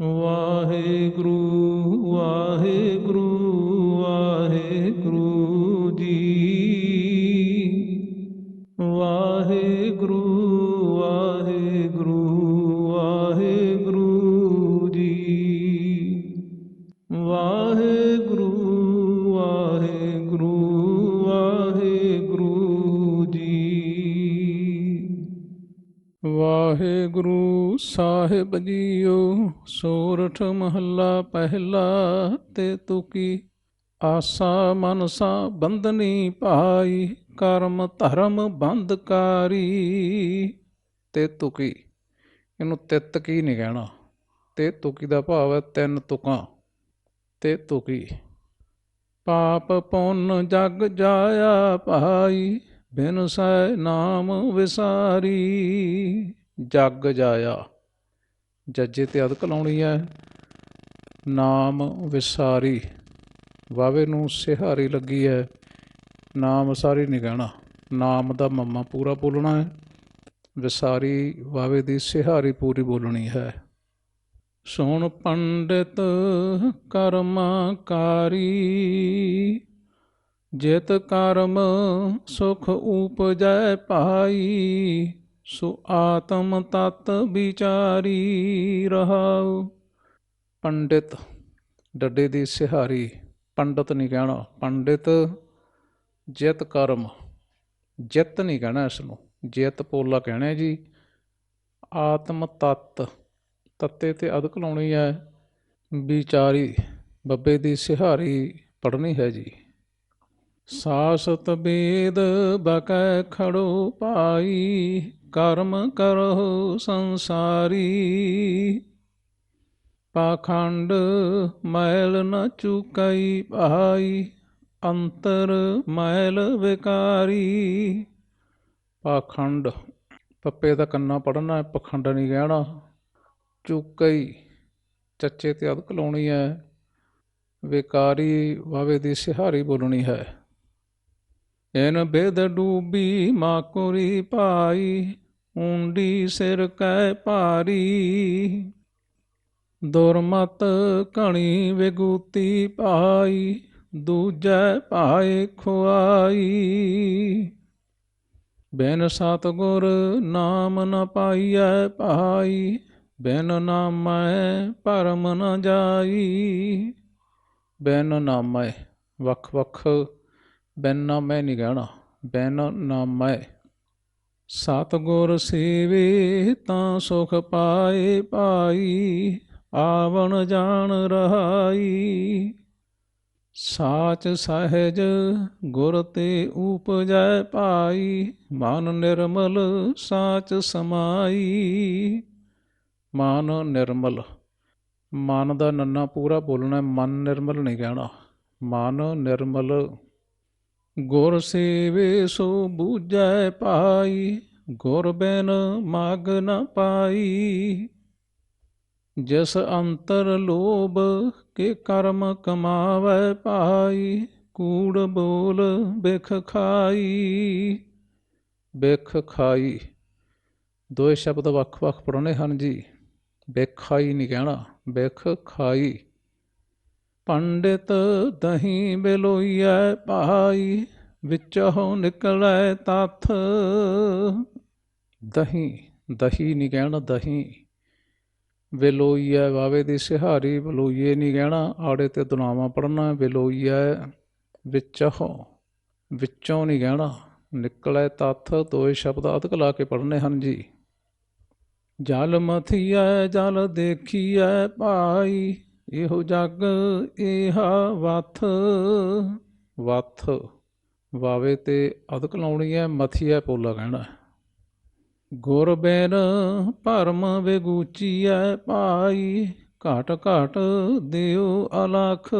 ਵਾਹਿਗੁਰੂ ਵਾਹਿਗੁਰੂ। ਵਾਹਿਗੁਰੂ ਸਾਹਿਬ ਜੀਓ, ਸੋਰਠ ਮਹੱਲਾ ਪਹਿਲਾ ਤੇ ਤੁਕੀ ਆਸਾ ਮਨਸਾ ਬੰਧਨੀ ਭਾਈ ਕਰਮ ਧਰਮ ਬੰਧਕਾਰੀ ਤੇ ਤੁਕੀ ਇਹਨੂੰ ਤਿੱਤ ਕੀ ਨਹੀਂ ਕਹਿਣਾ। ਤੇ ਤੁਕੀ ਦਾ ਭਾਵ ਹੈ? ਤਿੰਨ ਤੁਕਾਂ। ਤੇ ਤੁਕੀ ਪਾਪ ਪੁੰਨ ਜਗ ਜਾਇਆ ਭਾਈ ਬਿਨ ਸੈ ਨਾਮ ਵਿਸਾਰੀ, ਜਗ ਜਾਇਆ। ਜੱਜੇ ਤੇ ਅਦਕ ਲਾਉਣੀ ਹੈ ਨਾਮ ਵਿਸਾਰੀ। ਵਾਵੇ ਨੂੰ ਸਿਹਾਰੀ ਲੱਗੀ ਹੈ ਨਾਮ ਸਾਰੀ ਨਹੀਂ ਕਹਿਣਾ ਨਾਮ ਦਾ ਮੱਮਾ ਪੂਰਾ ਬੋਲਣਾ ਹੈ ਵਿਸਾਰੀ ਵਾਵੇ ਦੀ ਸਿਹਾਰੀ ਪੂਰੀ ਬੋਲਣੀ ਹੈ। ਸੁਣ ਪੰਡਿਤ ਕਰਮਾਕਾਰੀ ਜਿਤ ਕਰਮ ਸੁਖ ਉਪਜੈ ਪਾਈ, ਸੋ ਆਤਮ ਤਤ ਵਿਚਾਰੀ ਰਹਾਉ। ਪੰਡਿਤ, ਡੱਡੇ ਦੀ ਸਿਹਾਰੀ, ਪੰਡਤ ਨਹੀਂ ਕਹਿਣਾ, ਪੰਡਿਤ ਜਿਤ ਕਰਮ। ਜਿਤ ਨਹੀਂ ਕਹਿਣਾ ਇਸ ਨੂੰ ਜਿਤ ਪੋਲਾ ਕਹਿਣਾ ਜੀ। ਆਤਮ ਤਤ, ਤੱਤੇ ਤੇ ਅਦਕ ਲਾਉਣੀ ਹੈ। ਵਿਚਾਰੀ, ਬੱਬੇ ਦੀ ਸਿਹਾਰੀ ਪੜਨੀ ਹੈ ਜੀ। ਸਾਸਤ ਬੇਦ ਬਕੈ ਖੜੋ ਪਾਈ, ਕਰਮ ਕਰੋ ਸੰਸਾਰੀ। ਪਾਖੰਡ ਮੈਲ ਨ ਚੁਕਈ ਭਾਈ, ਅੰਤਰ ਮੈਲ ਵਿਕਾਰੀ। ਪਾਖੰਡ, ਪੱਪੇ ਦਾ ਕੰਨਾ ਪੜਨਾ ਹੈ, ਪਖੰਡ ਨਹੀਂ ਕਹਿਣਾ ਚੁਕਈ, ਚੱਚੇ ਤੇ ਅਦਕ ਲਾਉਣੀ ਹੈ। ਵਿਕਾਰੀ ਵਾਵੇ ਦੀ ਸਿਹਾਰੀ ਬੋਲਣੀ ਹੈ। ਐਨ ਬੇਦ ਡੂਬੀ ਮਾਕੁਰੀ ਪਾਈ ਉਂਡੀ ਸਿਰ ਕੈ ਭਾਰੀ। ਦੁਰਮਤ ਕਣੀ ਵਿਗੂਤੀ ਪਾਈ ਦੂਜੈ ਭਾਏ ਖੁਆਈ। ਬਿਨ ਸਤਗੁਰ ਨਾਮ ਨ ਪਾਈਐ ਭਾਈ, ਬਿਨ ਨਾਮੈ ਭਰਮ ਨ ਜਾਈ। ਬਿਨ ਨਾਮੈ ਵੱਖ ਵੱਖ ਬੈਨਾ ਮੈਂ ਨਹੀਂ ਕਹਿਣਾ ਨਾ ਮੈਂ। ਸਤਗੁਰ ਸੇਵੇ ਤਾਂ ਸੁਖ ਪਾਏ ਪਾਈ ਆਵਣ ਜਾਣ ਰਹਾਈ। ਸਾਚ ਸਹਿਜ ਗੁਰ ਤੇ ਉਪਜੈ ਪਾਈ ਮਨ ਨਿਰਮਲ ਸਾਚ ਸਮਾਈ। ਮਨ ਨਿਰਮਲ, ਮਨ ਦਾ ਨੰਨਾ ਪੂਰਾ ਬੋਲਣਾ, ਮਨ ਨਿਰਮਲ ਨਹੀਂ ਕਹਿਣਾ ਮਨ ਨਿਰਮਲ ਗੁਰ ਸੇਵੇ ਸੋ ਬੂਝੈ ਪਾਈ, ਗੁਰ ਬਿਨ ਮਗ ਨ ਪਾਈ। ਜਿਸ ਅੰਤਰ ਲੋਭ ਕੇ ਕਰਮ ਕਮਾਵੈ ਪਾਈ ਕੂੜ ਬੋਲ ਬਿਖ ਖਾਈ। ਬਿਖ ਖਾਈ। ਦੋਏ ਸ਼ਬਦ ਵੱਖ-ਵੱਖ ਪੜ੍ਹਨੇ ਹਨ ਜੀ। ਬਿਖ ਖਾਈ ਨਹੀਂ ਕਹਿਣਾ, ਬਿਖ ਖਾਈ। ਪੰਡਿਤ ਦਹੀਂ ਬਿਲੋਈਐ, ਭਾਈ ਵਿੱਚੋਂ ਨਿਕਲੈ ਤਥ। ਦਹੀਂ ਦਹੀਂ ਨਹੀਂ ਕਹਿਣਾ ਦਹੀਂ। ਬਿਲੋਈਐ ਵਾਵੇ ਦੀ ਸਿਹਾਰੀ, ਬਲੋਈਏ ਨਹੀਂ ਕਹਿਣਾ। ਆੜੇ ਤੇ ਦੁਨਾਵਾ ਪੜਨਾ ਬਿਲੋਈਐ ਵਿੱਚੋਂ ਵਿੱਚੋਂ ਨਹੀਂ ਕਹਿਣਾ। ਨਿਕਲੈ ਤਥ, ਦੋਏ ਸ਼ਬਦ ਅਧਕ ਲਾ ਕੇ ਪੜਨੇ ਹਨ ਜੀ। ਜਲ ਮਥੀਐ, ਜਲ ਦੇਖੀਐ, ਭਾਈ ਇਹੋ ਜਗ ਇਹਾ ਵਥ ਵਥ ਵਾਵੇ ਤੇ ਅਧਕ ਲਾਉਣੀ ਹੈ ਮਥੀਐ ਪੋਲਾ ਕਹਿਣਾ ਹੈ। ਗੁਰ ਬਿਨ ਭਰਮ ਵਿਗੂਚੀਐ ਭਾਈ, ਘਾਟ ਘਾਟ ਦਿਓ ਅਲਖ।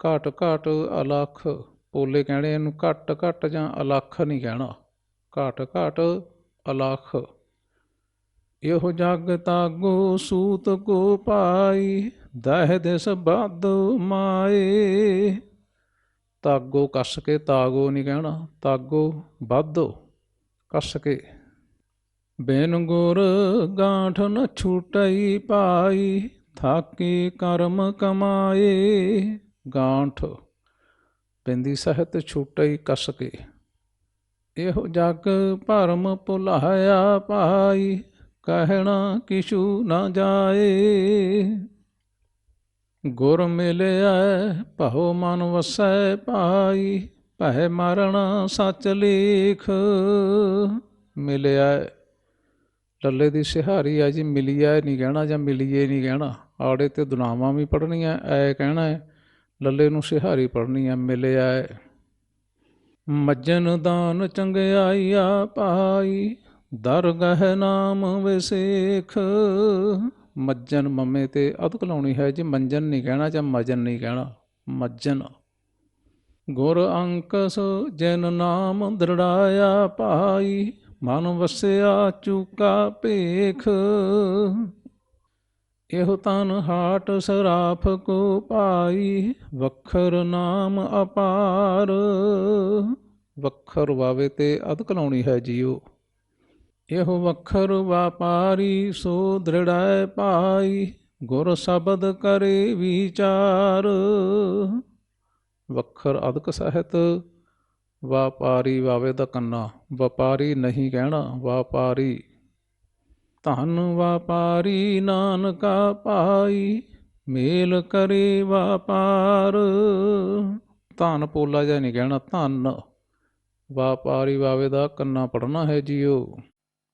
ਘਾਟ ਘਾਟ ਅਲਖ, ਪੋਲੇ ਕਹਿਣੇ ਇਹਨੂੰ ਘੱਟ ਘੱਟ ਜਾਂ ਅਲਖ ਨਹੀਂ ਕਹਿਣਾ। ਘਾਟ ਘਾਟ ਅਲਖ। ਇਹੋ ਜਗ ਤਾਗੋ ਸੂਤ ਕੋ ਪਾਈ, ਦਹਿ ਦਿਸ ਬਦ ਮਾਏ। ਤਾਗੋ ਕੱਸ ਕੇ ਤਾਗੋ ਨਹੀਂ ਕਹਿਣਾ, ਤਾਗੋ ਵਾਧੋ ਕੱਸ ਕੇ। ਬਿਨ ਗੁਰ ਗਾਂਠ ਨ ਛੂਟਈ ਪਾਈ, ਥਾਕੀ ਕਰਮ ਕਮਾਏ। ਗਾਂਠ ਬਿੰਦੀ ਸਹਿਤ ਛੂਟਈ ਕੱਸ ਕੇ। ਇਹੋ ਜਗ ਭਰਮ ਭੁਲਾਇਆ ਪਾਈ ਕਹਿਣਾ ਕਿਛੂ ਨਾ ਜਾਏ। ਗੁਰ ਮਿਲਿਆ ਭਉ ਮਨ ਵਸੈ ਪਾਈ ਭੈ ਮਰਨ ਸਚ ਲੇਖ। ਮਿਲਿਆ ਲੱਲੇ ਦੀ ਸਿਹਾਰੀ ਆ ਜੀ ਮਿਲਿਆ ਨਹੀਂ ਕਹਿਣਾ ਜਾਂ ਮਿਲੀਏ ਨਹੀਂ ਕਹਿਣਾ। ਆੜੇ ਤੇ ਦੁਨਾਵਾਂ ਵੀ ਪੜਨੀਆਂ ਐ ਕਹਿਣਾ ਹੈ, ਲੱਲੇ ਨੂੰ ਸਿਹਾਰੀ ਪੜਨੀ ਆ ਮਿਲਿਆ ਹੈ। ਮੱਜਨ ਦਾਨ ਚੰਗਿਆਈਆ ਪਾਈ ਦਰਗਹਿ ਨਾਮ ਵਿਸੇਖ। ਮੱਜਨ ਮੰਮੇ ਤੇ ਅਦਕ ਲਾਉਣੀ ਹੈ ਜੀ, ਮੰਜਨ ਨਹੀਂ ਕਹਿਣਾ ਜਾਂ ਮਜਨ ਨਹੀਂ ਕਹਿਣਾ, ਮੱਜਨ। ਗੁਰ ਅੰਕਸ ਜਨ ਨਾਮ ਦ੍ਰਿੜਾਇਆ ਪਾਈ ਮਨ ਵਸਿਆ ਚੂਕਾ ਭੇਖ। ਇਹੋ ਤਨ ਹਾਟ ਸਰਾਫ ਕੋ ਪਾਈ ਵਖਰ ਨਾਮ ਅਪਾਰ। ਵਖਰ ਵਾਵੇ ਤੇ ਅਦਕ ਲਾਉਣੀ ਹੈ ਜੀਓ। ਇਹੋ ਵਖਰ ਵਾਪਾਰੀ ਸੋ ਦ੍ਰਿੜੈ ਪਾਈ, ਗੁਰ ਸ਼ਬਦ ਕਰੇ ਵਿਚਾਰ। ਵਖਰ ਅਦਕ ਸਹਿਤ ਵਾਪਾਰੀ ਵਾਵੇ ਦਾ ਕੰਨਾ, ਵਪਾਰੀ ਨਹੀਂ ਕਹਿਣਾ, ਵਾਪਾਰੀ। ਧਨ ਵਾਪਾਰੀ ਨਾਨਕਾ ਪਾਈ, ਮੇਲ ਕਰੇ ਵਾਪਾਰ। ਧਨ ਪੋਲਾ ਜਿਹਾ ਨਹੀਂ ਕਹਿਣਾ, ਧਨ। ਵਾਪਾਰੀ ਵਾਵੇ ਦਾ ਕੰਨਾ ਪੜਨਾ ਹੈ ਜੀਓ।